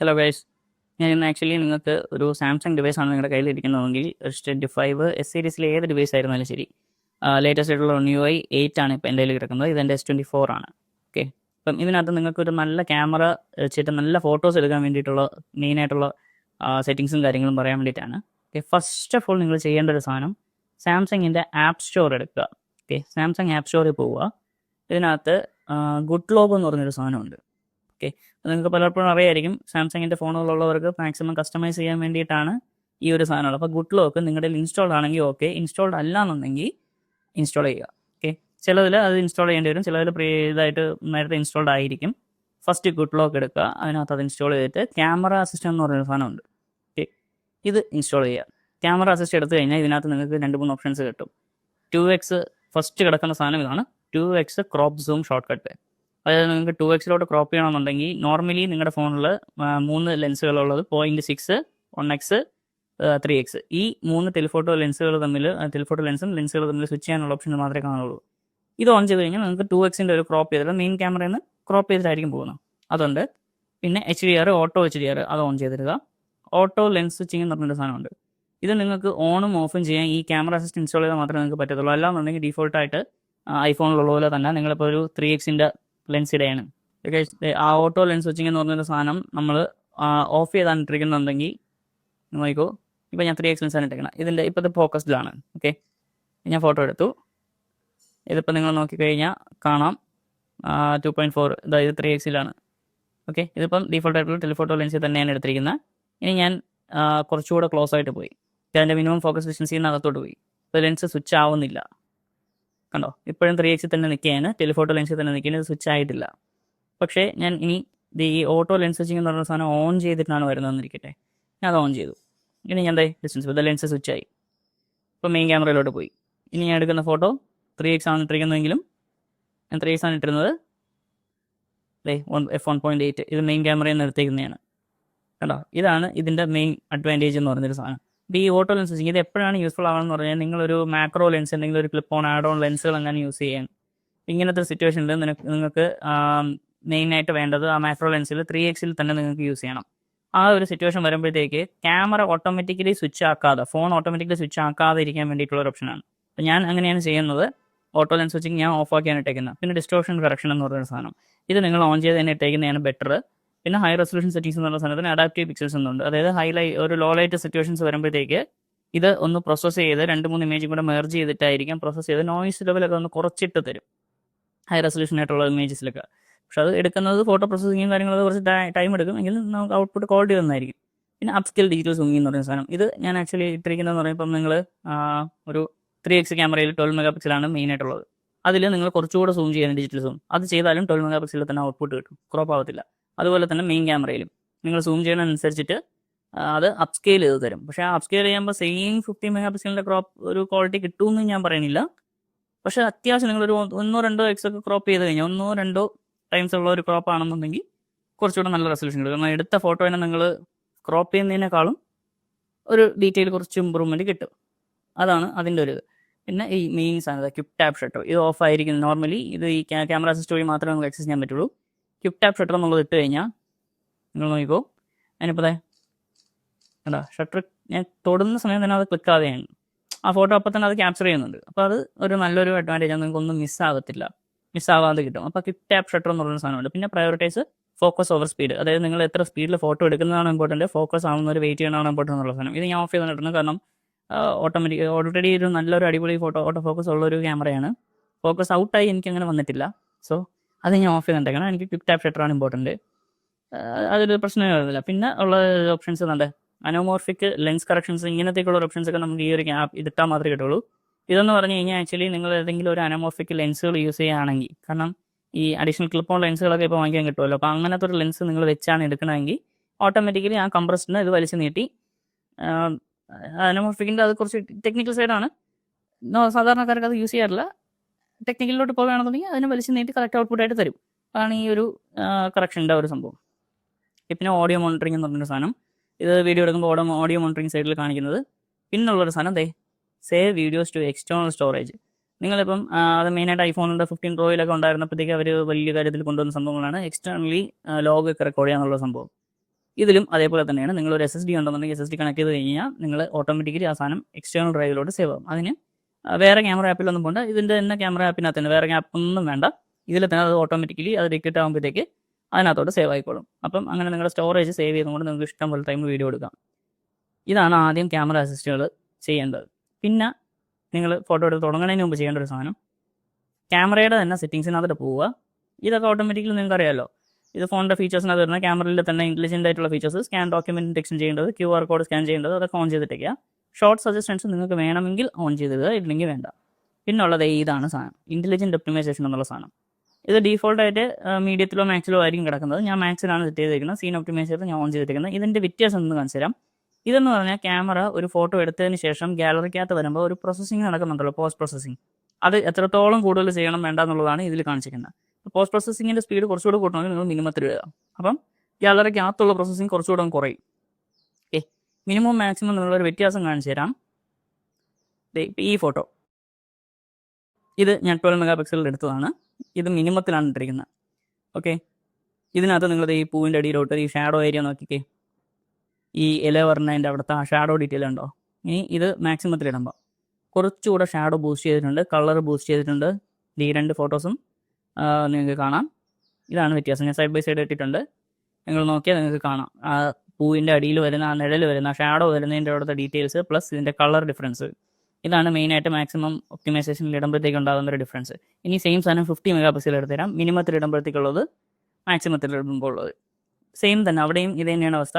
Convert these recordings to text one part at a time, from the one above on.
Hello guys ഞാൻ ഇന്ന് actually നിങ്ങൾക്ക് ഒരു സാംസങ് ഡിവൈസ് ആണ് നിങ്ങളുടെ എസ് ട്വന്റി ഫൈവ് എസ് സീരീസിലെ ഏത് ഡിവൈസ് ആയിരുന്നാലും ശരി. ലേറ്റസ്റ്റ് ആയിട്ടുള്ള ന്യൂ ഐ എയ്റ്റ് ആണ് ഇപ്പോൾ എന്റെ കയ്യിൽ കിടക്കുന്നത്. ഇതെന്റെ എസ് ട്വന്റി ഫോർ ആണ്. ഓക്കെ അപ്പം ഇതിനകത്ത് നിങ്ങൾക്ക് ഒരു നല്ല ക്യാമറ വെച്ചിട്ട് നല്ല ഫോട്ടോസ് എടുക്കാൻ വേണ്ടിയിട്ടുള്ള മെയിനായിട്ടുള്ള സെറ്റിങ്സും കാര്യങ്ങളും പറയാൻ വേണ്ടിയിട്ടാണ്. ഓക്കെ ഫസ്റ്റ് ഓഫ് ഓൾ നിങ്ങൾ ചെയ്യേണ്ട ഒരു സാധനം സാംസങ്ങിന്റെ ആപ്പ് സ്റ്റോർ എടുക്കുക. ഓക്കെ സാംസങ് ആപ്പ് സ്റ്റോറിൽ പോവുക. ഇതിനകത്ത് ഗുഡ് ലോഗ് എന്ന് പറഞ്ഞൊരു സാധനമുണ്ട്. ഓക്കെ നിങ്ങൾക്ക് പലപ്പോഴും അറിയായിരിക്കും. സാംസങ്ങിന്റെ ഫോണുകളുള്ളവർക്ക് മാക്സിമം കസ്റ്റമൈസ് ചെയ്യാൻ വേണ്ടിയിട്ടാണ് ഈ ഒരു സാധനമുള്ളത്. അപ്പോൾ ഗുഡ് ലോക്ക് നിങ്ങളുടെ ഇൻസ്റ്റാൾഡ് ആണെങ്കിൽ ഓക്കെ ഇൻസ്റ്റാൾഡ് അല്ല എന്നുണ്ടെങ്കിൽ ഇൻസ്റ്റാൾ ചെയ്യുക. ഓക്കെ ചിലതിൽ അത് ഇൻസ്റ്റാൾ ചെയ്യേണ്ടി വരും. ചിലതിൽ പ്രീ ഇതായിട്ട് നേരത്തെ ഇൻസ്റ്റാൾഡ് ആയിരിക്കും. ഫസ്റ്റ് ഗുഡ് ലോക്ക് എടുക്കുക. അതിനകത്ത് അത് ഇൻസ്റ്റാൾ ചെയ്തിട്ട് ക്യാമറ അസിസ്റ്റം എന്ന് പറയുന്ന സാധനമുണ്ട്. ഓക്കെ ഇത് ഇൻസ്റ്റാൾ ചെയ്യുക. ക്യാമറ അസിസ്റ്റ് എടുത്തു കഴിഞ്ഞാൽ ഇതിനകത്ത് നിങ്ങൾക്ക് രണ്ട് മൂന്ന് ഓപ്ഷൻസ് കിട്ടും. ടു എക്സ് ഫസ്റ്റ് കിടക്കുന്ന സാധനം ഇതാണ്. Two X crop zoom short cut അതായത് നിങ്ങൾക്ക് ടു എക്സിലോട്ട് ക്രോപ്പ് ചെയ്യണമെന്നുണ്ടെങ്കിൽ നോർമലി നിങ്ങളുടെ ഫോണിൽ മൂന്ന് ലെൻസുകളുള്ളത് point six one X three X ഈ മൂന്ന് ടെലിഫോട്ടോ ലെൻസുകൾ തമ്മിൽ ടെലിഫോട്ടോ ലെൻസും ലെൻസുകൾ തമ്മിൽ സ്വിച്ച് ചെയ്യാനുള്ള ഓപ്ഷൻ മാത്രമേ കാണുള്ളൂ ഇത് ഓൺ ചെയ്ത് കഴിഞ്ഞാൽ നിങ്ങൾക്ക് ടു എക്സിന്റെ ഒരു ക്രോപ്പ് ചെയ്തിട്ട് മെയിൻ ക്യാമറയിൽ നിന്ന് ക്രോപ്പ് ചെയ്തിട്ടായിരിക്കും പോകുന്നത്. അതുണ്ട്. പിന്നെ H D R auto H D R അത് ഓൺ ചെയ്തിരുക ഓട്ടോ ലെൻസ് സ്വിച്ചിങ് എന്ന് പറഞ്ഞൊരു സാധനമുണ്ട്. ഇത് നിങ്ങൾക്ക് ഓണും ഓഫും ചെയ്യാൻ ഈ ക്യാമറ അസിസ്റ്റ് ഇൻസ്റ്റാൾ ചെയ്താൽ മാത്രമേ നിങ്ങൾക്ക് പറ്റത്തുള്ളൂ. അല്ലാന്നുണ്ടെങ്കിൽ ഡിഫോൾട്ടായിട്ട് ഐഫോണിലുള്ള പോലെ തന്നെ നിങ്ങളിപ്പോൾ ഒരു ത്രീ എക്സിന്റെ ലെൻസ് ഇടയാണ്. ഓക്കെ ആ ഓട്ടോ ലെൻസ് വെച്ചിങ് എന്ന് പറഞ്ഞൊരു സാധനം നമ്മൾ ഓഫ് ചെയ്താണ് ഇട്ടിരിക്കുന്നുണ്ടെങ്കിൽ നോക്കിക്കോ. ഇപ്പോൾ ഞാൻ ത്രീ എക്സ് ലെൻസാണ് ഇട്ടേക്കണം. ഇതിന്റെ ഇപ്പോഴത്തെ ഫോക്കസ്ഡിലാണ് ഓക്കെ ഞാൻ ഫോട്ടോ എടുത്തു. ഇതിപ്പോൾ നിങ്ങൾ നോക്കിക്കഴിഞ്ഞാൽ കാണാം. ടു പോയിന്റ് ഫോർ അതായത് ത്രീ എക്സിലാണ് ഓക്കെ ഇതിപ്പം ഡിഫോൾട്ട് ആയിട്ടുള്ള ടെലിഫോട്ടോ ലെൻസിൽ തന്നെയാണ് എടുത്തിരിക്കുന്നത് ഇനി ഞാൻ കുറച്ചുകൂടെ ക്ലോസ് ആയിട്ട് പോയി. അതിന്റെ മിനിമം ഫോക്കസ് ഡിസ്റ്റൻസിൽ അകത്തോട്ട് പോയി. ഇപ്പോൾ ലെൻസ് സ്വിച്ച് ആവുന്നില്ല. കണ്ടോ? ഇപ്പോഴും ത്രീ എക്സിൽ തന്നെ നിൽക്കുകയാണ് ടെലിഫോട്ടോ ലെൻസിൽ തന്നെ നിൽക്കുന്നത് സ്വിച്ച് ആയിട്ടില്ല. പക്ഷേ ഞാൻ ഇനി ഈ ഓട്ടോ ലെൻസ് സ്വിച്ചിങ് എന്ന് പറയുന്ന സാധനം ഓൺ ചെയ്തിട്ടാണ് വരുന്നതെന്നിരിക്കട്ടെ ഞാൻ അത് ഓൺ ചെയ്തു. ഇനി ഞാൻ എന്തായി ഡിസ്റ്റൻസ് വിത്ത് ലെൻസ് സ്വിച്ച് ആയി. ഇപ്പോൾ മെയിൻ ക്യാമറയിലോട്ട് പോയി. ഇനി ഞാൻ എടുക്കുന്ന ഫോട്ടോ ത്രീ എക്സ് ആണ് ഇട്ടിരിക്കുന്നതെങ്കിലും ഞാൻ ത്രീ എക്സ് ആണ് ഇട്ടിരുന്നത്. One F one point eight ഇത് മെയിൻ ക്യാമറയിൽ നിന്ന് എടുത്തേക്കുന്നതാണ് കണ്ടോ? ഇതാണ് ഇതിന്റെ മെയിൻ അഡ്വാന്റേജ് എന്ന് പറഞ്ഞൊരു സാധനം. ഈ ഓട്ടോ ലെൻസ് ഇത് എപ്പോഴാണ് യൂസ്ഫുൾ ആവുന്നത് പറഞ്ഞാൽ നിങ്ങളൊരു മാക്രോ ലെൻസ് എന്തെങ്കിലും ഒരു ക്ലിപ്പ് ഓൺ ആഡ് ഓൺ ലെൻസുകൾ അങ്ങനെ യൂസ് ചെയ്യാൻ. ഇങ്ങനത്തെ സിറ്റുവേഷനിൽ നിങ്ങൾക്ക് മെയിനായിട്ട് വേണ്ടത് ആ മാക്രോ ലെൻസിൽ ത്രീ എക്സിൽ തന്നെ നിങ്ങൾക്ക് യൂസ് ചെയ്യണം. ആ ഒരു സിറ്റുവേഷൻ വരുമ്പോഴത്തേക്ക് ക്യാമറ ഓട്ടോമാറ്റിക്കലി സ്വിച്ച് ആക്കാതെ ഫോൺ ഓട്ടോമാറ്റിക്കലി സ്വിച്ച് ആക്കാതെ ഇരിക്കാൻ വേണ്ടിയിട്ടുള്ള ഒരു ഓപ്ഷനാണ് അപ്പോൾ ഞാൻ അങ്ങനെയാണ് ചെയ്യുന്നത്. ഓട്ടോ ലെൻസ് സ്വിച്ചിങ് ഞാൻ ഓഫ് ആക്കിയാണ് ഇട്ടേക്കുന്നത്. പിന്നെ ഡിസ്റ്റോർഷൻ കറക്ഷൻ എന്ന് പറയുന്ന സാധനം. ഇത് നിങ്ങൾ ഓൺ ചെയ്ത് തന്നെ ഇട്ടേക്കുന്നതാണ് ബെറ്റർ പിന്നെ ഹൈ റെസൊല്യൂഷൻ സെറ്റിംഗ്സ് എന്നുള്ള സാധനത്തിന് അഡാപ്റ്റീവ് പിക്ചേഴ്സ് എന്നുണ്ട്. അതായത് ഹൈലൈ ഒരു ലോ ലൈറ്റ് സിറ്റുവേഷൻസ് വരുമ്പോഴത്തേക്ക് ഇത് ഒന്ന് പ്രോസസ്സ് ചെയ്ത് രണ്ട് മൂന്ന് ഇമേജും കൂടെ മെർജ് ചെയ്തിട്ടായിരിക്കും പ്രോസസ്സ് ചെയ്ത് നോയിസ് ലെവലൊക്കെ ഒന്ന് കുറച്ചിട്ട് തരും. ഹൈ റെസൊല്യൂഷൻ ആയിട്ടുള്ള ഇമേജസിലൊക്കെ പക്ഷെ അത് എടുക്കുന്നത് ഫോട്ടോ പ്രോസസ്സിങ്ങും കാര്യങ്ങളൊക്കെ കുറച്ച് ടൈം എടുക്കും. എങ്കിൽ നമുക്ക് ഔട്ട്പുട്ട് ക്വാളിറ്റി തന്നായിരിക്കും. പിന്നെ അപ്സ്കിൽ ഡിജിറ്റൽ സൂമിംഗ് എന്ന് പറയുന്ന സാധനം. ഇത് ഞാൻ ആക്ച്വലി ഇട്ടിരിക്കുന്നതെന്ന് പറയുമ്പോൾ നിങ്ങൾ ഒരു ത്രീ എക്സ് ക്യാമറയിൽ ട്വൽവ് മെഗാ പിക്സലാണ് മെയിൻ ആയിട്ടുള്ളത്. അതിൽ നിങ്ങൾ കുറച്ചുകൂടെ സൂം ചെയ്യാൻ ഡിജിറ്റൽ സൂം അത് ചെയ്താലും ട്വൽവ് മെഗാ പിക്സലിൽ തന്നെ ഔട്ട്പുട്ട് കിട്ടും. ക്രോപ്പ് ആവത്തില്ല. അതുപോലെ തന്നെ മെയിൻ ക്യാമറയിലും നിങ്ങൾ സൂം ചെയ്യുന്നതനുസരിച്ചിട്ട് അനുസരിച്ചിട്ട് അത് അപ്സ്കെയിൽ ചെയ്ത് തരും. പക്ഷെ ആ അപ്സ്കെയിൽ ചെയ്യുമ്പോൾ സെയിം ഫിഫ്റ്റി മെഗാ പിക്സലിന്റെ ക്രോപ്പ് ഒരു ക്വാളിറ്റി കിട്ടുമെന്ന് ഞാൻ പറയുന്നില്ല. പക്ഷെ അത്യാവശ്യം നിങ്ങളൊരു ഒന്നോ രണ്ടോ എക്സ് ഒക്കെ ക്രോപ്പ് ചെയ്ത് കഴിഞ്ഞാൽ ഒന്നോ രണ്ടോ ടൈംസ് ഉള്ള ഒരു ക്രോപ്പ് ആണെന്നുണ്ടെങ്കിൽ കുറച്ചുകൂടെ നല്ല റെസൊല്യൂഷൻ കിട്ടും. കാരണം എടുത്ത ഫോട്ടോനെ നിങ്ങൾ ക്രോപ്പ് ചെയ്യുന്നതിനേക്കാളും ഒരു ഡീറ്റെയിൽ കുറച്ച് ഇമ്പ്രൂവ്മെന്റ് കിട്ടും. അതാണ് അതിന്റെ ഒരു ഇത്. പിന്നെ ഈ മെയിൻ സാധനം ക്യുപ് ടാപ്പ് ഷട്ടോ ഇത് ഓഫ് ആയിരിക്കും. നോർമലി ഇത് ഈ ക്യാമറ സിസ്റ്റം വഴി മാത്രമേ നമുക്ക് ആക്സസ് ചെയ്യാൻ പറ്റുള്ളൂ. ക്യുപ് ടാപ്പ് ഷട്ടർ എന്നുള്ളത് ഇട്ട് കഴിഞ്ഞാൽ നിങ്ങൾ നോക്കിക്കോ. അതിനിപ്പോൾ എന്താ ഷട്ടർ ഞാൻ തൊടുന്ന സമയം തന്നെ അത് ക്ലിക്ക് ആവുകയാണ്. ആ ഫോട്ടോ അപ്പം തന്നെ അത് ക്യാപ്ചർ ചെയ്യുന്നുണ്ട്. അപ്പോൾ അത് ഒരു നല്ലൊരു അഡ്വാന്റേജ് ആണ്. നിങ്ങൾക്ക് ഒന്നും മിസ്സാകത്തില്ല മിസ്സാവാതെ കിട്ടും. അപ്പോൾ ക്വിക്ക് ടാപ്പ് ഷട്ടർ എന്ന് പറയുന്ന സാധനമുണ്ട്. പിന്നെ പ്രയോറിറ്റൈസ് ഫോക്കസ് ഓവർ സ്പീഡ് അതായത് നിങ്ങൾ എത്ര സ്പീഡിൽ ഫോട്ടോ എടുക്കുന്നതാണ് ഇമ്പോർട്ടന്റ് ഫോക്കസ് ആവുന്ന ഒരു വെയിറ്റ് ചെയ്യണതാണ് ഇമ്പോർട്ടന്റ് എന്നുള്ള സാധനം. ഇത് ഞാൻ ഓഫ് ചെയ്ത് ഇടുന്നത് കാരണം ഓട്ടോമാറ്റിക് ഓൾറെഡി ഒരു നല്ലൊരു അടിപൊളി ഫോട്ടോ ഓട്ടോ ഫോക്കസ് ഉള്ള ഒരു ക്യാമറയാണ് ഫോക്കസ് ഔട്ടായി എനിക്ക് അങ്ങനെ വന്നിട്ടില്ല. സോ അത് ഞാൻ ഓഫ് ചെയ്തിട്ടേക്കണം എനിക്ക് ക്വിക്ക് ടാപ്പ് ഷട്ടർ ആണ് ഇമ്പോർട്ടന്റ് അതൊരു പ്രശ്നമേ വരുന്നില്ല പിന്നെ ഉള്ള ഓപ്ഷൻസ് ഉണ്ട് അനോമോർഫിക് ലെൻസ് കറക്ഷൻസ് ഇങ്ങനത്തേക്കുള്ള ഓപ്ഷൻസ് ഒക്കെ നമുക്ക് ഈ ഒരു ആപ്പ് ഇതിട്ടാൽ മാത്രമേ കിട്ടുള്ളൂ ഇതെന്ന് പറഞ്ഞു കഴിഞ്ഞാൽ ആക്ച്വലി നിങ്ങൾ ഏതെങ്കിലും ഒരു അനോമോർഫിക് ലെൻസുകൾ യൂസ് ചെയ്യുകയാണെങ്കിൽ കാരണം ഈ അഡീഷണൽ ക്ലിപ്പ് ഓൺ ലെൻസുകളൊക്കെ ഇപ്പോൾ വാങ്ങിക്കാൻ കിട്ടുമല്ലോ. അപ്പോൾ അങ്ങനത്തെ ഒരു ലെൻസ് നിങ്ങൾ വെച്ചാണ് എടുക്കണമെങ്കിൽ ഓട്ടോമാറ്റിക്കലി ആ കംപ്രസ്റ്റിന് ഇത് വലിച്ചു നീട്ടി. അനോമോർഫിക്കിന്റെ അത് കുറച്ച് ടെക്നിക്കൽ സൈഡാണ് സാധാരണക്കാർക്ക് അത് യൂസ് ചെയ്യാറില്ല. ടെക്നിക്കലിലോട്ട് പോവുകയാണെന്നുണ്ടെങ്കിൽ അതിനെ വലിച്ചു നീട്ടി കറക്റ്റ് ഔട്ട്പുട്ട് ആയിട്ട് തരും. അതാണ് ഈ ഒരു കറക്ഷന്റെ ഒരു സംഭവം. പിന്നെ ഓഡിയോ മോണിറ്ററിംഗ് എന്ന് പറഞ്ഞൊരു സാധനം. ഇത് വീഡിയോ എടുക്കുമ്പോൾ ഓഡിയോ മോണിറ്ററിംഗ് സൈഡിൽ കാണിക്കുന്നത്. പിന്നുള്ളൊരു സാധനം ദേ save videos to external storage നിങ്ങളിപ്പം അത് മെയിനായിട്ട് ഐഫോണിന്റെ ഫിഫ്റ്റീൻ പ്രോയിലൊക്കെ ഉണ്ടായിരുന്നപ്പോഴത്തേക്ക് അവർ വലിയ കാര്യത്തിൽ കൊണ്ടുവന്ന സംഭവങ്ങളാണ് എക്സ്റ്റേണലി ലോഗ് ഒക്കെ റെക്കോർഡ് ചെയ്യാന്നുള്ള സംഭവം. ഇതിലും അതേപോലെ തന്നെയാണ്. നിങ്ങൾ ഒരു എസ് എസ് ഡി ഉണ്ടെന്നുണ്ടെങ്കിൽ എസ് എസ് ഡി കണക്ട് ചെയ്ത് കഴിഞ്ഞാൽ നിങ്ങൾ ഓട്ടോമാറ്റിക്കലി ആ സാധനം എക്സ്റ്റേണൽ ഡ്രൈവിലോട്ട് സേവ് ആകും അതിന് വേറെ ക്യാമറ ആപ്പിലൊന്നും പോകണ്ട ഇതിന്റെ തന്നെ ക്യാമറ ആപ്പിനകത്ത് തന്നെ. വേറെ ആപ്പ് ഒന്നും വേണ്ട. ഇതിൽ തന്നെ അത് ഓട്ടോമാറ്റിക്കലി അത് ടിക്കറ്റ് ആകുമ്പോഴത്തേക്ക് അതിനകത്തോട്ട് സേവ് ആയിക്കോളും. അപ്പം അങ്ങനെ നിങ്ങളുടെ സ്റ്റോറേജ് സേവ് ചെയ്തുകൊണ്ട് നിങ്ങൾക്ക് ഇഷ്ടം പോലെ ടൈം വീഡിയോ എടുക്കാം. ഇതാണ് ആദ്യം ക്യാമറ അസിസ്റ്റുകൾ ചെയ്യേണ്ടത്. പിന്നെ നിങ്ങൾ ഫോട്ടോ എടുത്ത് തുടങ്ങുന്നതിന് മുമ്പ് ചെയ്യേണ്ട ഒരു സാധനം. ക്യാമറയുടെ തന്നെ സെറ്റിങ്സിനകത്തോട്ട് പോവുക. ഇതൊക്കെ ഓട്ടോമാറ്റിക്കലി നിങ്ങൾക്ക് അറിയാമല്ലോ ഇത് ഫോണിന്റെ ഫീച്ചേഴ്സിനകത്ത് വരുന്ന ക്യാമറയിൽ തന്നെ ഇന്റലിജന്റ് ആയിട്ടുള്ള ഫീച്ചേഴ്സ് സ്കാൻ ഡോക്യുമെന്റ് ഡിറ്റക്ഷൻ ചെയ്യേണ്ടത് ക്യു ആർ കോഡ് സ്കാൻ ചെയ്യേണ്ടത് അതൊക്കെ ഓൺ ചെയ്തിട്ടേക്കുക ഷോർട്ട് സജഷൻസ് നിങ്ങൾക്ക് വേണമെങ്കിൽ ഓൺ ചെയ്തിടുക ഇല്ലെങ്കിൽ വേണ്ട. പിന്നുള്ളത് ഇതാണ് സാധനം? ഇന്റലിജന്റ് ഒപ്റ്റിമൈസേഷൻ എന്നുള്ള സാധനം. ഇത് ഡീഫോൾട്ടായിട്ട് മീഡിയത്തിലോ മാക്സിലോ ആയിരിക്കും കിടക്കുന്നത്. ഞാൻ മാക്സിലാണ് സെറ്റ് ചെയ്തിരിക്കുന്നത്. സീൻ ഒപ്റ്റിമൈസേഷൻ ഞാൻ ഓൺ ചെയ്തിരിക്കുന്നത്. ഇതിന്റെ വ്യത്യാസം എന്ന് കാണിച്ചു തരാം. ഇതെന്ന് പറഞ്ഞാൽ ക്യാമറ ഒരു ഫോട്ടോ എടുത്തതിന് ശേഷം ഗാലറിക്കകത്ത് വരുമ്പോൾ ഒരു പ്രോസസ്സിങ് നടക്കുന്നുണ്ടല്ലോ പോസ്റ്റ് പ്രോസസ്സിങ് അത് എത്രത്തോളം കൂടുതൽ ചെയ്യണം വേണ്ട എന്നുള്ളതാണ് ഇതിൽ കാണിച്ചിരിക്കുന്നത്. പോസ്റ്റ് പ്രോസസ്സിങ്ങിന്റെ സ്പീഡ് കുറച്ചുകൂടെ കൂട്ടണമെങ്കിൽ നിങ്ങൾ മിനിമത്തിൽ എഴുതാം അപ്പം ഗാലറിക്കകത്തുള്ള പ്രോസസ്സിങ് കുറച്ചുകൂടെ കുറയും. മിനിമം മാക്സിമം നിന്നുള്ളൊരു വ്യത്യാസം കാണിച്ചു തരാം. ഈ ഫോട്ടോ. ഇത് ഞാൻ ട്വൽവ് മെഗാ പിക്സലിൽ എടുത്തതാണ്. ഇത് മിനിമത്തിലാണ് ഇട്ടിരിക്കുന്നത്. ഓക്കെ? ഇതിനകത്ത് നിങ്ങൾ ഈ പൂവിന്റെ അടിയിലോട്ട് ഈ ഷാഡോ ഏരിയ നോക്കിക്കേ. ഈ ഇല പറഞ്ഞതിന്റെ അവിടുത്തെ ആ ഷാഡോ ഡീറ്റെയിൽ ഉണ്ടോ? ഇനി ഇത് മാക്സിമത്തിൽ ഇടുമ്പോൾ കുറച്ചുകൂടെ ഷാഡോ ബൂസ്റ്റ് ചെയ്തിട്ടുണ്ട്. കളർ ബൂസ്റ്റ് ചെയ്തിട്ടുണ്ട്. ഈ രണ്ട് ഫോട്ടോസും നിങ്ങൾക്ക് കാണാം. ഇതാണ് വ്യത്യാസം. ഞാൻ സൈഡ് ബൈ സൈഡ് ഇട്ടിട്ടുണ്ട്. നിങ്ങൾ നോക്കിയാൽ നിങ്ങൾക്ക് കാണാം. പൂവിന്റെ അടിയിൽ വരുന്ന ആ നിഴൽ വരുന്ന ഷാഡോ വരുന്നതിന്റെ അവിടുത്തെ ഡീറ്റെയിൽസ് പ്ലസ് ഇതിന്റെ കളർ ഡിഫറൻസ് ഇതാണ് മെയിനായിട്ട് മാക്സിമം ഒപ്റ്റിമൈസേഷനിൽ ഇടുമ്പോഴത്തേക്ക് ഉണ്ടാകുന്ന ഒരു ഡിഫറൻസ് ഇനി സെയിം സാധനം ഫിഫ്റ്റി മെഗാ പിക്സൽ എടുത്തുതരാം മിനിമത്തിൽ ഇടുമ്പോഴത്തേക്കുള്ളത് മാക്സിമത്തിൽ ഇടുമ്പോൾ ഉള്ളത്. സെയിം തന്നെ അവിടെയും ഇത് തന്നെയാണ് അവസ്ഥ.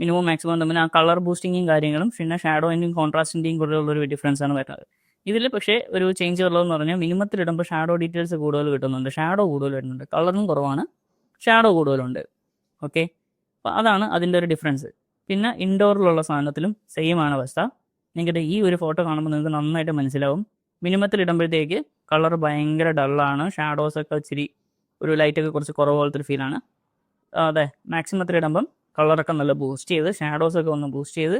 മിനിമം മാക്സിമം തമ്മിൽ ആ കളർ ബൂസ്റ്റിങ്ങും കാര്യങ്ങളും പിന്നെ ഷാഡോയിന്റെയും കോൺട്രാസ്റ്റിന്റെയും കൂടുതലുള്ളൊരു ഡിഫറൻസ് ആണ് വരുന്നത്. ഇതിൽ പക്ഷേ ഒരു ചേഞ്ച് ഉള്ളതെന്ന് പറഞ്ഞാൽ മിനിമത്തിൽ ഇടുമ്പോൾ ഷാഡോ ഡീറ്റെയിൽസ് കൂടുതൽ കിട്ടുന്നുണ്ട്. ഷാഡോ കൂടുതൽ വരുന്നുണ്ട്. കളറും കുറവാണ്. ഷാഡോ കൂടുതലുണ്ട്. ഓക്കെ അപ്പോൾ അതാണ് അതിന്റെ ഒരു ഡിഫറൻസ് പിന്നെ ഇൻഡോറിലുള്ള സാധനത്തിലും സെയിം ആണ് അവസ്ഥ. നിങ്ങളുടെ ഈ ഒരു ഫോട്ടോ കാണുമ്പോൾ നിങ്ങൾക്ക് നന്നായിട്ട് മനസ്സിലാവും. മിനിമത്തിൽ ഇടുമ്പോഴത്തേക്ക് കളർ ഭയങ്കര ഡള്ളാണ് ഷാഡോസ് ഒക്കെ ഇച്ചിരി ഒരു ലൈറ്റൊക്കെ കുറച്ച് കുറവ് പോലത്തെ ഒരു ഫീലാണ് അതെ. മാക്സിമത്തിൽ ഇടുമ്പം കളറൊക്കെ നല്ല ബൂസ്റ്റ് ചെയ്ത് ഷാഡോസ് ഒക്കെ ഒന്ന് ബൂസ്റ്റ് ചെയ്ത്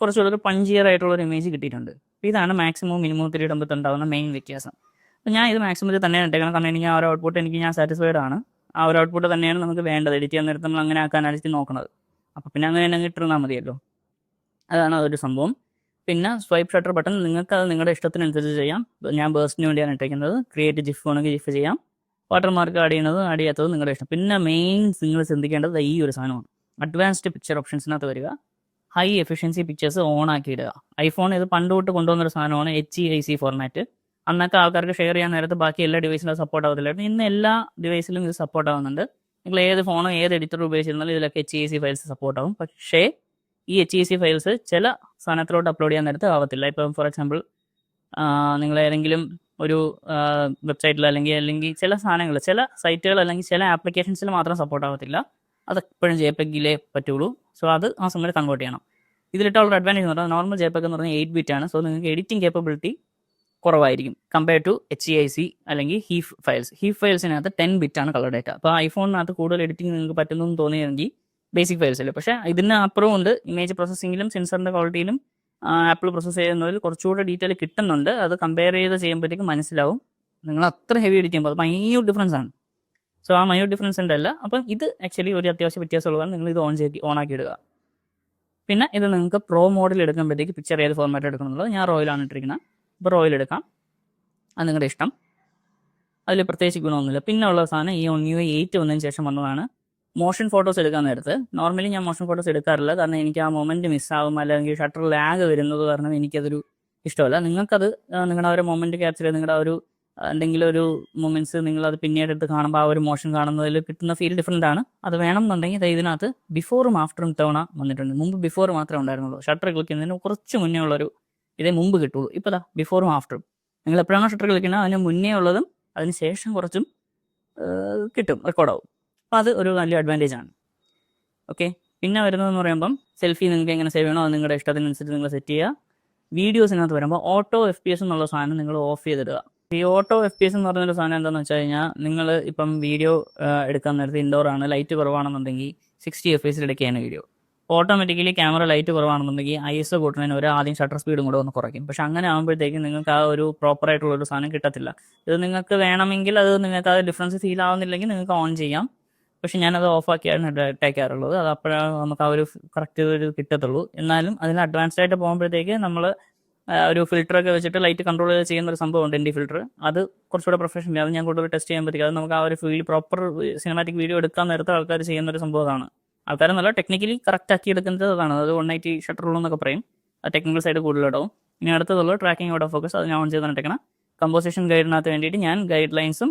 കുറച്ചുകൂടെ ഒരു പഞ്ചിയർ ആയിട്ടുള്ള ഒരു ഇമേജ് കിട്ടിയിട്ടുണ്ട്. അപ്പോൾ ഇതാണ് മാക്സിമം മിനിമത്തിൽ ഇടുമ്പോൾ ഉണ്ടാകുന്ന മെയിൻ വ്യത്യാസം. അപ്പോൾ ഞാൻ ഇത് മാക്സിമത്തിൽ തന്നെയാണ് ഇട്ടേക്കണം കാരണം എനിക്ക് ആ ഒരു ഔട്ട്പുട്ട് എനിക്ക് ഞാൻ സാറ്റിസ്ഫൈഡ് ആണ്. ആ ഒരു ഔട്ട്പുട്ട് തന്നെയാണ് നമുക്ക് വേണ്ടത്. എഡിറ്റ് ചെയ്യാൻ നേരത്ത് നമ്മൾ അങ്ങനെ ആക്കാനായിരിക്കും നോക്കുന്നത് അപ്പോൾ പിന്നെ അങ്ങനെ തന്നെ ഇട്ടിരുന്നാൽ മതിയല്ലോ. അതാണ് അതൊരു സംഭവം. പിന്നെ സ്വൈപ്പ് ഷട്ടർ ബട്ടൺ നിങ്ങൾക്ക് അത് നിങ്ങളുടെ ഇഷ്ടത്തിനനുസരിച്ച് ചെയ്യാം. ഞാൻ ബേഴ്സിന് വേണ്ടിയാണ് ഇട്ടേക്കുന്നത്. ക്രിയേറ്റ് ജിഫ് വേണമെങ്കിൽ ജിഫ് ചെയ്യാം. വാട്ടർമാർക്ക് ആഡ് ചെയ്യുന്നത് ആഡ് ചെയ്യാത്തത് നിങ്ങളുടെ ഇഷ്ടം. പിന്നെ മെയിൻ നിങ്ങൾ ചിന്തിക്കേണ്ടത് ഈ ഒരു സാധനമാണ്. അഡ്വാൻസ്ഡ് പിക്ചർ ഓപ്ഷൻസിനകത്ത് വരിക. ഹൈ എഫിഷ്യൻസി പിക്ചേഴ്സ് ഓൺ ആക്കി ഇടുക. ഐഫോൺ ഇത് പണ്ട് തൊട്ട് കൊണ്ടുവന്നൊരു സാധനമാണ് H E I C format അന്നൊക്കെ ആൾക്കാർക്ക് ഷെയർ ചെയ്യാൻ നേരത്ത് ബാക്കി എല്ലാ ഡിവൈസിലും സപ്പോർട്ട് ആവത്തില്ലായിരുന്നു. ഇന്ന് എല്ലാ ഡിവൈസിലും ഇത് സപ്പോർട്ട് ആവുന്നുണ്ട്. നിങ്ങൾ ഏത് ഫോണോ ഏത് എഡിറ്റർ ഉപയോഗിച്ചിരുന്നാലും ഇതിലൊക്കെ H E C files support ആവും. പക്ഷേ ഈ എച്ച് ഇ സി ഫയൽസ് ചില സാധനത്തിലോട്ട് അപ്ലോഡ് ചെയ്യാൻ നേരത്ത് ആവത്തില്ല. ഇപ്പം ഫോർ എക്സാമ്പിൾ നിങ്ങൾ ഏതെങ്കിലും ഒരു വെബ്സൈറ്റിൽ അല്ലെങ്കിൽ അല്ലെങ്കിൽ ചില സാധനങ്ങൾ ചില സൈറ്റുകൾ അല്ലെങ്കിൽ ചില ആപ്ലിക്കേഷൻസിൽ മാത്രം സപ്പോർട്ട് ആവത്തില്ല. അത് എപ്പോഴും ജെപെഗിലേ പറ്റുള്ളൂ. സോ അത് ആ സമയത്ത് കൺവേർട്ട് ചെയ്യണം. ഇതിലിട്ടുള്ള അഡ്വാന്റേജ് എന്ന് പറഞ്ഞാൽ നോർമൽ ജെപെഗ് എന്ന് പറഞ്ഞാൽ എയ്റ്റ് ബിറ്റ് ആണ്. സോ നിങ്ങൾക്ക് എഡിറ്റിംഗ് കേപ്പബിലിറ്റി കുറവായിരിക്കും. Compare to H I C അല്ലെങ്കിൽ ഹീഫ് ഫയൽസ് ഹീഫ് ഫയൽസിനകത്ത് ടെൻ ബിറ്റ് ആണ് കളർ ഡേറ്റ അപ്പോൾ ഐഫോണിനകത്ത് കൂടുതൽ എഡിറ്റിംഗ് നിങ്ങൾക്ക് പറ്റുന്നു എന്ന് തോന്നിയെങ്കിൽ ബേസിക് ഫയൽസിൽ പക്ഷേ ഇതിന് അപ്പുറം ഉണ്ട്. ഇമേജ് പ്രോസസ്സിങ്ങിലും സെൻസറിന്റെ ക്വാളിറ്റിയിലും ആപ്പിൾ പ്രോസസ്സ് ചെയ്യുന്നതിൽ കുറച്ചുകൂടെ ഡീറ്റെയിൽ കിട്ടുന്നുണ്ട്. അത് കമ്പയർ ചെയ്ത് ചെയ്യുമ്പോഴത്തേക്കും മനസ്സിലാവും. നിങ്ങൾ അത്ര ഹെവി എഡിറ്റ് ചെയ്യുമ്പോൾ അത് മൈന്യൂട്ട് ഡിഫറൻസ് ആണ്. സോ ആ മൈന്യൂട്ട് ഡിഫറൻസ് ഉണ്ടല്ല. അപ്പം ഇത് ആക്ച്വലി ഒരു അത്യാവശ്യം വ്യത്യാസമുള്ളതാണ്. നിങ്ങൾ ഇത് ഓൺ ചെയ്ത് ഓൺ ആക്കി ഇടുക. പിന്നെ ഇത് നിങ്ങൾക്ക് പ്രോ മോഡൽ എടുക്കുമ്പോഴത്തേക്ക് പിക്ചർ ഏത് ഫോർമാറ്റ് എടുക്കണമെന്നുള്ളത് ഞാൻ റോയിലാണ് ഇട്ടിരിക്കുന്നത്. റോയിൽ എടുക്കാം അത് നിങ്ങളുടെ ഇഷ്ടം. അതിൽ പ്രത്യേകിച്ച് ഗുണമൊന്നുമില്ല. പിന്നെ ഉള്ള സാധനം ഈ ന്യൂ എയ്റ്റ് വന്നതിന് ശേഷം വന്നതാണ്. മോഷൻ ഫോട്ടോസ് എടുക്കാൻ നേരത്ത്. നോർമലി ഞാൻ മോഷൻ ഫോട്ടോസ് എടുക്കാറില്ല. കാരണം എനിക്ക് ആ മൊമെന്റ് മിസ്സാവും അല്ലെങ്കിൽ ഷട്ടർ ലാഗ് വരുന്നത് കാരണം എനിക്കതൊരു ഇഷ്ടമല്ല. നിങ്ങൾക്കത് നിങ്ങളുടെ ഒരു മൊമെന്റ് ക്യാപ്ചർ ചെയ്ത് നിങ്ങളുടെ ഒരു എന്തെങ്കിലും ഒരു മൊമെന്റ്സ് നിങ്ങൾ അത് പിന്നീട് എടുത്ത് കാണുമ്പോൾ ആ ഒരു മോഷൻ കാണുന്നതിൽ കിട്ടുന്ന ഫീൽ ഡിഫറെന്റ് ആണ്. അത് വേണമെന്നുണ്ടെങ്കിൽ ദേ ഇതിനകത്ത് ബിഫോറും ആഫ്റ്ററും തവണ വന്നിട്ടുണ്ട്. മുമ്പ് ബിഫോർ മാത്രമേ ഉണ്ടായിരുന്നുള്ളൂ. ഷട്ടർ ക്ലിക്ക് ചെയ്യുന്നതിന് കുറച്ച് മുന്നേ ഉള്ളൊരു ഇതേ മുമ്പ് കിട്ടുള്ളൂ. ഇപ്പോൾ ദാ ബിഫോറും ആഫ്റ്ററും നിങ്ങൾ എപ്പോഴാണോ ഷട്ടർ കളിക്കുന്നത് അതിന് മുന്നേ ഉള്ളതും അതിന് ശേഷം കുറച്ചും കിട്ടും റെക്കോർഡാവും അപ്പോൾ അത് ഒരു നല്ല അഡ്വാന്റേജ് ആണ്. ഓക്കെ പിന്നെ വരുന്നതെന്ന് പറയുമ്പം സെൽഫി നിങ്ങൾക്ക് എങ്ങനെ സേവ് ചെയ്യണോ അത് നിങ്ങളുടെ ഇഷ്ടത്തിനനുസരിച്ച് നിങ്ങൾ സെറ്റ് ചെയ്യുക. വീഡിയോസിനകത്ത് വരുമ്പോൾ ഓട്ടോ എഫ് പി എസ് എന്നുള്ള സാധനം നിങ്ങൾ ഓഫ് ചെയ്തിടുക. ഈ ഓട്ടോ എഫ് പി എസ് എന്ന് പറഞ്ഞൊരു സാധനം എന്താണെന്ന് വെച്ച് കഴിഞ്ഞാൽ നിങ്ങൾ ഇപ്പം വീഡിയോ എടുക്കാൻ നേരത്തെ ഇൻഡോർ ആണ് ലൈറ്റ് കുറവാണെന്നുണ്ടെങ്കിൽ സിക്സ്റ്റി എഫ് എസിൽ എടുക്കുകയാണ് വീഡിയോ ഓട്ടോമാറ്റിക്കലി ക്യാമറ ലൈറ്റ് കുറവാണെന്നുണ്ടെങ്കിൽ ഐ എസ് കൂട്ടുന്നതിന് ഒരു ആദ്യം ഷട്ടർ സ്പീഡും കൂടെ ഒന്ന് കുറയ്ക്കും. പക്ഷെ അങ്ങനെ ആകുമ്പോഴത്തേക്കും നിങ്ങൾക്ക് ആ ഒരു പ്രോപ്പർ ആയിട്ടുള്ള ഒരു സാധനം കിട്ടത്തില്ല. ഇത് നിങ്ങൾക്ക് വേണമെങ്കിൽ അത് നിങ്ങൾക്ക് ആ ഡിഫറൻസ് ഫീൽ ആവുന്നില്ലെങ്കിൽ നിങ്ങൾക്ക് ഓൺ ചെയ്യാം. പക്ഷെ ഞാനത് ഓഫാക്കിയാണ് ഇട്ടേക്കാറുള്ളത്. അത് അപ്പോഴാണ് നമുക്ക് ആ ഒരു കറക്റ്റ് ഒരു കിട്ടത്തുള്ളൂ. എന്നാലും അതിന് അഡ്വാൻസ്ഡ് ആയിട്ട് പോകുമ്പോഴത്തേക്ക് നമ്മൾ ഒരു ഫിൽറ്റർ ഒക്കെ വെച്ചിട്ട് ലൈറ്റ് കൺട്രോൾ ചെയ്ത് ചെയ്യുന്ന ഒരു സംഭവം ഉണ്ട് എന്റെ ഫിൽറ്റർ അത് കുറച്ചുകൂടെ പ്രൊഫഷണൽ അത് ഞാൻ കൂടുതൽ ടെസ്റ്റ് ചെയ്യാൻ ചെയ്യുമ്പോഴത്തേക്ക് അത് നമുക്ക് ആ ഒരു ഫീൽ പ്രോപ്പർ സിനിമാറ്റിക് വീഡിയോ എടുക്കാൻ നേരത്തെ ആൾക്കാർ ചെയ്യുന്ന ഒരു സംഭവമാണ് ആൾക്കാരെന്നല്ല ടെക്നിക്കലി കറക്റ്റ് ആക്കി എടുക്കുന്നത് അതാണ്. അത് വൺ നൈറ്റി ഷട്ടർ എന്നൊക്കെ പറയും. ആ ടെക്നിക്കൽ സൈഡ് കൂടുതലിടാവും. ഇനി അടുത്തതുള്ള ട്രാക്കിംഗ് ഔട്ട് ഓഫ് ഫോക്കസ് അത് ഞാൻ ഓൺ ചെയ്ത് ഇട്ടേക്കണം കമ്പോസിഷൻ ഗൈഡിനകത്ത് വേണ്ടിയിട്ട് ഞാൻ ഗൈഡ് ലൈൻസും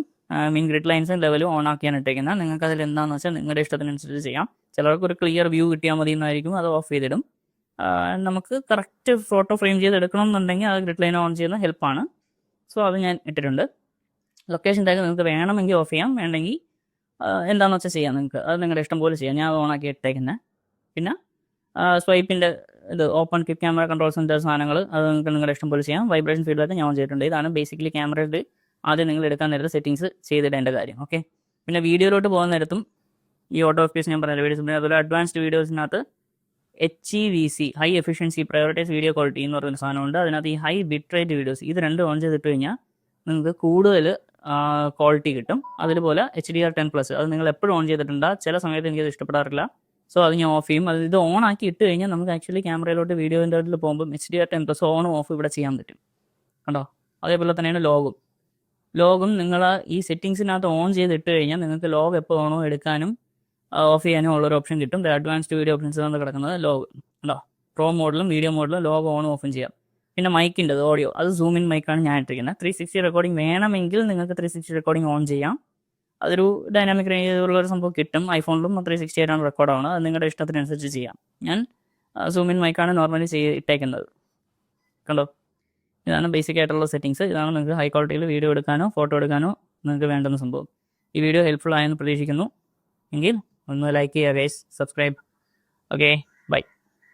മീൻ ഗ്രിഡ് ലൈൻസും ലെവലും ഓൺ ആക്കിയാണ് ഇട്ടേക്കുന്നത്. നിങ്ങൾക്ക് അതിൽ എന്താണെന്ന് വെച്ചാൽ നിങ്ങളുടെ ഇഷ്ടത്തിനനുസരിച്ച് ചെയ്യാം. ചിലർക്ക് ഒരു ക്ലിയർ വ്യൂ കിട്ടിയാൽ മതി എന്നായിരിക്കും. അത് ഓഫ് ചെയ്തിടും. നമുക്ക് കറക്റ്റ് ഫോട്ടോ ഫ്രെയിം ചെയ്ത് എടുക്കണം എന്നുണ്ടെങ്കിൽ അത് ഗ്രിഡ് ലൈൻ ഓൺ ചെയ്യുന്ന ഹെൽപ്പാണ് സോ അത് ഞാൻ ഇട്ടിട്ടുണ്ട്. ലൊക്കേഷൻ ടാഗ് നിങ്ങൾക്ക് വേണമെങ്കിൽ ഓഫ് ചെയ്യാം. വേണമെങ്കിൽ ആ, എന്താണെന്ന് വെച്ചാൽ ചെയ്യാം നിങ്ങൾക്ക് അത് നിങ്ങളുടെ ഇഷ്ടം പോലെ ചെയ്യാം. ഞാൻ ഓണാക്കി ഇട്ടേക്കുന്നത് പിന്നെ സ്വൈപ്പിന്റെ ഇത് open click camera control centre സാധനങ്ങൾ അത് നിങ്ങൾക്ക് നിങ്ങളുടെ ഇഷ്ടം പോലെ ചെയ്യാം. വൈബ്രേഷൻ ഫീഡ്ബാക്ക് ഞാൻ ചെയ്തിട്ടുണ്ട്. ഇതാണ് ബേസിക്കലി ക്യാമറയുടെ ആദ്യം നിങ്ങൾ എടുക്കാൻ നേരത്തെ സെറ്റിങ്സ് ചെയ്തിടേണ്ട കാര്യം. ഓക്കെ? പിന്നെ വീഡിയോയിലോട്ട് പോകുന്ന നേരത്തും ഈ ഓട്ടോ ഓഫീസ് ഞാൻ പറഞ്ഞ വീഡിയോസ് അതുപോലെ advanced വീഡിയോസിനകത്ത് H E V C high efficiency prioritise video quality എന്ന് പറയുന്ന സാധനമുണ്ട്. അതിനകത്ത് ഈ ഹൈ ബിറ്റ് റേറ്റ് വീഡിയോസ് ഇത് രണ്ടും ഓൺ ചെയ്തിട്ട് കഴിഞ്ഞാൽ നിങ്ങൾക്ക് കൂടുതൽ ക്വാളിറ്റി കിട്ടും. അതുപോലെ H D R ten plus അത് നിങ്ങൾ എപ്പോഴും ഓൺ ചെയ്തിട്ടുണ്ട്? ചില സമയത്ത് എനിക്കത് ഇഷ്ടപ്പെടാറില്ല. സോ അത് ഞാൻ ഓഫ് ചെയ്യും. അത് ഇത് ഓൺ ആക്കി ഇട്ട് കഴിഞ്ഞാൽ നമുക്ക് ആക്ച്വലി ക്യാമറയിലോട്ട് വീഡിയോന്റെ അതിൽ പോകുമ്പോൾ H D R ten plus ഓണും off ഇവിടെ ചെയ്യാൻ പറ്റും. കണ്ടോ? അതേപോലെ തന്നെയാണ് ലോഗും ലോഗും നിങ്ങൾ ഈ സെറ്റിങ്സിനകത്ത് ഓൺ ചെയ്തിട്ട് കഴിഞ്ഞാൽ നിങ്ങൾക്ക് ലോഗ് എപ്പോൾ ഓണോ എടുക്കാനും ഓഫ് ചെയ്യാനും ഉള്ളൊരു ഓപ്ഷൻ കിട്ടും. അഡ്വാൻസ്ഡ് വീഡിയോ ഓപ്ഷൻസ് ആണ് കിടക്കുന്നത് ലോഗ് ഉണ്ടോ പ്രോ മോഡലും വീഡിയോ മോഡലും ലോഗ് ഓണും ഓഫും ചെയ്യാം. പിന്നെ മൈക്കിന്റെ ഓഡിയോ അത് സൂം ഇൻ മൈക്കാണ് ഞാൻ ഇട്ടിരിക്കുന്നത്. ത്രീ സിക്സ്റ്റി റെക്കോർഡിംഗ് വേണമെങ്കിൽ നിങ്ങൾക്ക് ത്രീ സിക്സ്റ്റി റെക്കോർഡിംഗ് ഓൺ ചെയ്യാം. അതൊരു ഡൈനാമിക് റേഞ്ചിലുള്ള ഒരു സംഭവം കിട്ടും. ഐഫോണിലും ത്രീ സിക്സ്റ്റി ആയിട്ടാണ് റെക്കോർഡാണ് അത് നിങ്ങളുടെ ഇഷ്ടത്തിനനുസരിച്ച് ചെയ്യാം. ഞാൻ സൂം ഇൻ മൈക്കാണ് നോർമലി ചെയ്ത് ഇട്ടേക്കുന്നത്. കണ്ടോ? ഇതാണ് ബേസിക് ആയിട്ടുള്ള സെറ്റിങ്സ് ഇതാണ് നിങ്ങൾക്ക് ഹൈ ക്വാളിറ്റിയിൽ വീഡിയോ എടുക്കാനോ ഫോട്ടോ എടുക്കാനോ നിങ്ങൾക്ക് വേണ്ടുന്ന സംഭവം. ഈ വീഡിയോ ഹെൽപ്ഫുൾ ആയെന്ന് പ്രതീക്ഷിക്കുന്നു. എങ്കിൽ ഒന്ന് ലൈക്ക് ചെയ്യുക ഗൈസ് സബ്സ്ക്രൈബ് ഓക്കെ